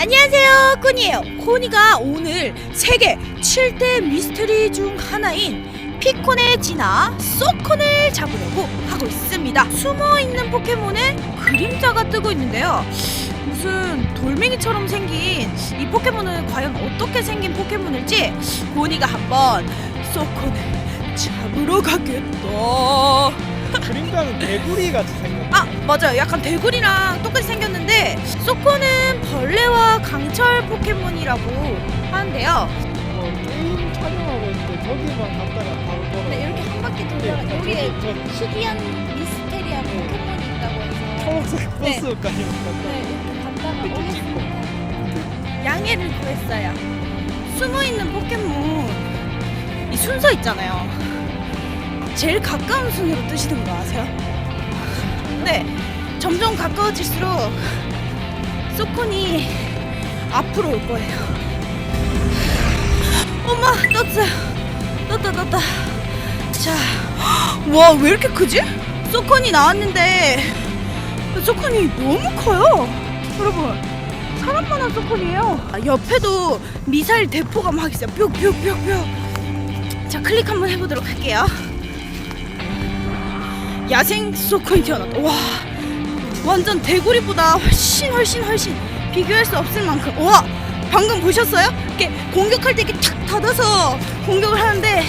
안녕하세요, 코니예요. 코니가 오늘 세계 7대 미스터리 중 하나인 피콘의 진화 소콘을 잡으려고 하고 있습니다. 숨어 있는 포켓몬에 그림자가 뜨고 있는데요. 무슨 돌멩이처럼 생긴 이 포켓몬은 과연 어떻게 생긴 포켓몬일지 코니가 한번 소콘을 잡으러 가겠다. 그림자는 개구리 같이 생겼네. 아 맞아요 약간 대굴이랑 똑같이 생겼는데 소코는 벌레와 강철 포켓몬이라고 하는데요 뭐 게임 촬영하고 있는데 저기만 갔다가 바로 돌아. 네, 이렇게 한 바퀴 돌다가 네, 여기에 희귀한 미스테리한 포켓몬이 있다고 해서 초록색 네. 버스까지 네, 갔다. 이렇게 갔다가 이렇게 찍고. 양해를 구했어요 숨어있는 포켓몬 이 순서 있잖아요 제일 가까운 순으로 뜨시는 거 아세요? 네 점점 가까워질수록 소콘이 앞으로 올 거예요. 엄마 떴어요. 떴다 떴다. 자 와 왜 이렇게 크지? 소콘이 나왔는데 소콘이 너무 커요. 여러분 사람만한 소콘이에요. 아, 옆에도 미사일 대포가 막 있어요. 뿅뿅뿅뿅. 자 클릭 한번 해보도록 할게요 야생 소콘이 태어났다. 와 완전 대구리보다 훨씬 훨씬 훨씬 비교할 수 없을 만큼. 와 방금 보셨어요? 이렇게 공격할 때 이렇게 탁 닫아서 공격을 하는데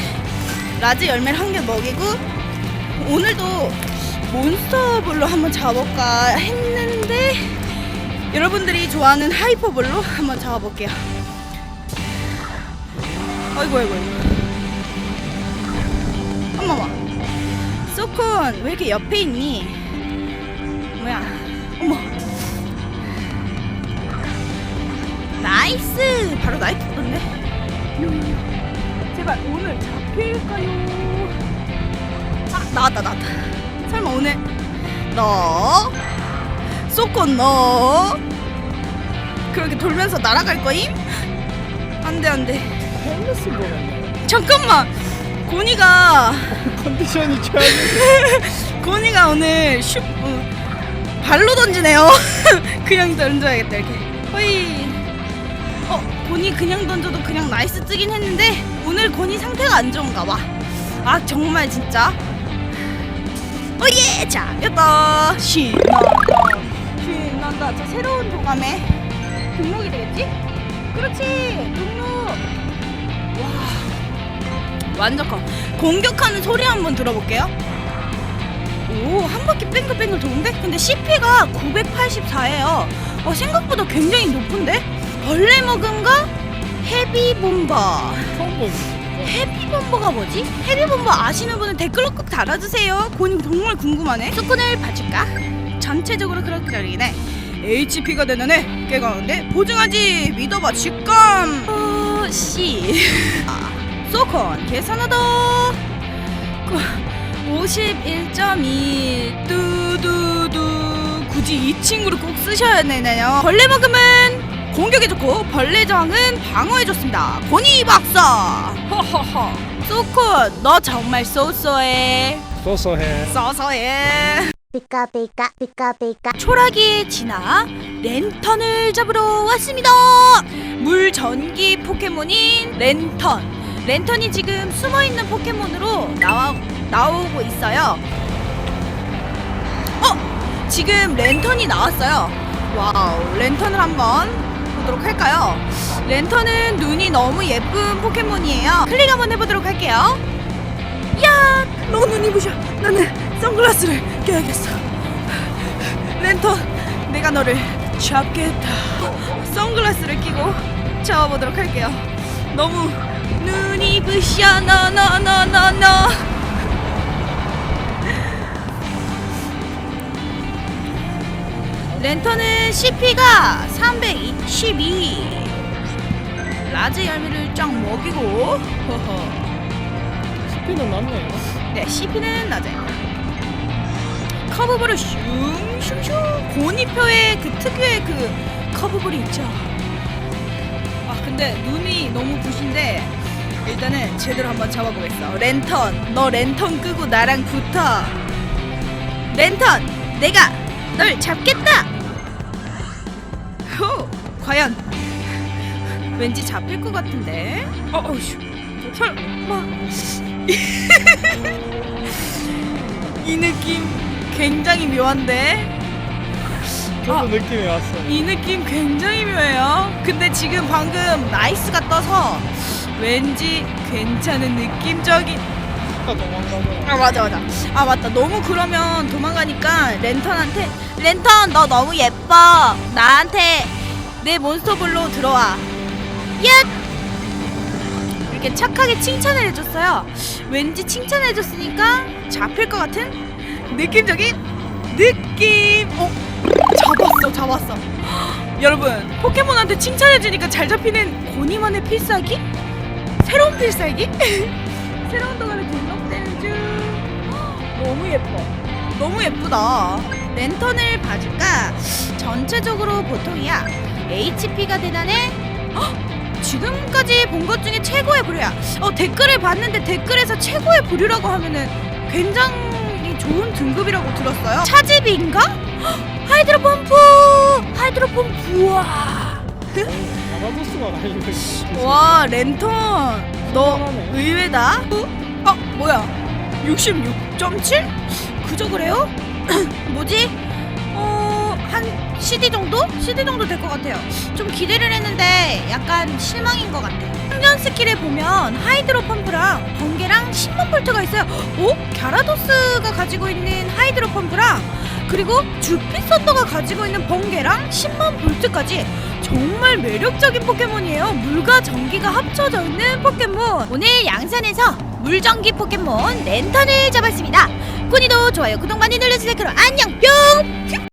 라즈 열매를 한 개 먹이고 오늘도 몬스터볼로 한번 잡아볼까 했는데 여러분들이 좋아하는 하이퍼볼로 한번 잡아볼게요. 아이고 아이고 어머머 소콘 왜 이렇게 옆에 있니? 뭐야? 어머. 나이스. 바로 나이스 떴네. 제발 오늘 잡힐까요? 아 나왔다 나왔다. 설마 오늘 너 소콘 너 그렇게 돌면서 날아갈 거임? 안돼 안돼. 잠깐만. 고니가 컨디션이 최악이네. 고니가 오늘 슈 어, 발로 던지네요. 그냥 던져야겠다 이렇게. 허이. 어 고니 그냥 던져도 그냥 나이스 뜨긴 했는데 오늘 고니 상태가 안 좋은가 봐. 아 정말 진짜. 오예 자 여다 신난다 신난다 저 새로운 도감에 등록이 되겠지? 그렇지 등록. 와 완전 커. 공격하는 소리 한번 들어볼게요. 오, 한 바퀴 뺑글뺑글 도는데? 근데 CP가 984예요. 어, 생각보다 굉장히 높은데? 벌레 먹은가? 헤비본버. 헤비본버가 뭐지? 헤비본버 아시는 분은 댓글로 꼭 달아주세요. 곤이 정말 궁금하네. 수건을 봐줄까? 전체적으로 그렇긴 해. HP가 되는 애, 깨가는데 보증하지. 믿어봐, 직감. 어, 씨. 아, 소콘 계산하다. 51.2 뚜두두 굳이 이 친구를 꼭 쓰셔야 되나요? 벌레 먹으면 공격에 좋고 벌레 저항은 방어에 좋습니다. 고니 박사. 허허허. 소콘 너 정말 쏘쏘해. 소소해. 쏘쏘해. 피카 피카 피카 초라기에 지나 랜턴을 잡으러 왔습니다. 물 전기 포켓몬인 랜턴. 랜턴이 지금 숨어 있는 포켓몬으로 나와 나오고 있어요. 어, 지금 랜턴이 나왔어요. 와우, 랜턴을 한번 보도록 할까요? 랜턴은 눈이 너무 예쁜 포켓몬이에요. 클릭 한번 해보도록 할게요. 야, 너 눈이 부셔. 나는 선글라스를 껴야겠어. 랜턴, 내가 너를 잡겠다. 선글라스를 끼고 잡아보도록 할게요. 너무 눈이 부셔, 너너너너너. 랜턴은 CP가 322. 라즈 열매를 쫙 먹이고. 허허. 스피는 났네요. 네, CP는 낮아요. 커브볼을 슝슝슝 고니표의 그 특유의 그 커브볼이 있죠. 아 근데 눈이 너무 부신데 일단은 제대로 한번 잡아보겠어. 랜턴, 너 랜턴 끄고 나랑 붙어. 랜턴, 내가 널 잡겠다. 후, 과연 왠지 잡힐 것 같은데. 어, 어휴. 설마. 이 느낌 굉장히 묘한데. 저도 아. 느낌이 왔어요. 이 느낌 굉장히 묘해요. 근데 지금 방금 나이스가 떠서 왠지 괜찮은 느낌적인. 아 맞아 맞아. 아 맞다. 너무 그러면 도망가니까 랜턴한테 랜턴 너 너무 예뻐. 나한테 내 몬스터볼로 들어와. 얏. 이렇게 착하게 칭찬을 해줬어요. 왠지 칭찬해줬으니까 잡힐 것 같은 느낌적인 느낌. 어 잡았어 잡았어. 여러분 포켓몬한테 칭찬해주니까 잘 잡히는 고니만의 필살기? 새로운 필살기? 새로운 동안에 등록되는 중 너무 예뻐 너무 예쁘다 랜턴을 봐줄까? 전체적으로 보통이야 HP가 대단해? 헉! 지금까지 본 것 중에 최고의 부류야 어 댓글을 봤는데 댓글에서 최고의 부류라고 하면은 굉장히 좋은 등급이라고 들었어요 차집인가? 헉! 하이드로 펌프 하이드로 펌프 우와 가라도스가 날리고 있어. 와 랜턴 너. 의외다 어? 어 뭐야 66.7? 그저 그래요? 뭐지? 어... 한 CD 정도? CD 정도 될 것 같아요 좀 기대를 했는데 약간 실망인 것 같아요 충전 스킬에 보면 하이드로 펌프랑 번개랑 10만 볼트가 있어요 오? 갸라도스가 가지고 있는 하이드로 펌프랑 그리고 주피 썬더가 가지고 있는 번개랑 10만 볼트까지 정말 매력적인 포켓몬이에요. 물과 전기가 합쳐져 있는 포켓몬. 오늘 양산에서 물전기 포켓몬 랜턴을 잡았습니다. 꾸니도 좋아요, 구독 많이 눌러주세요. 그럼 안녕 뿅!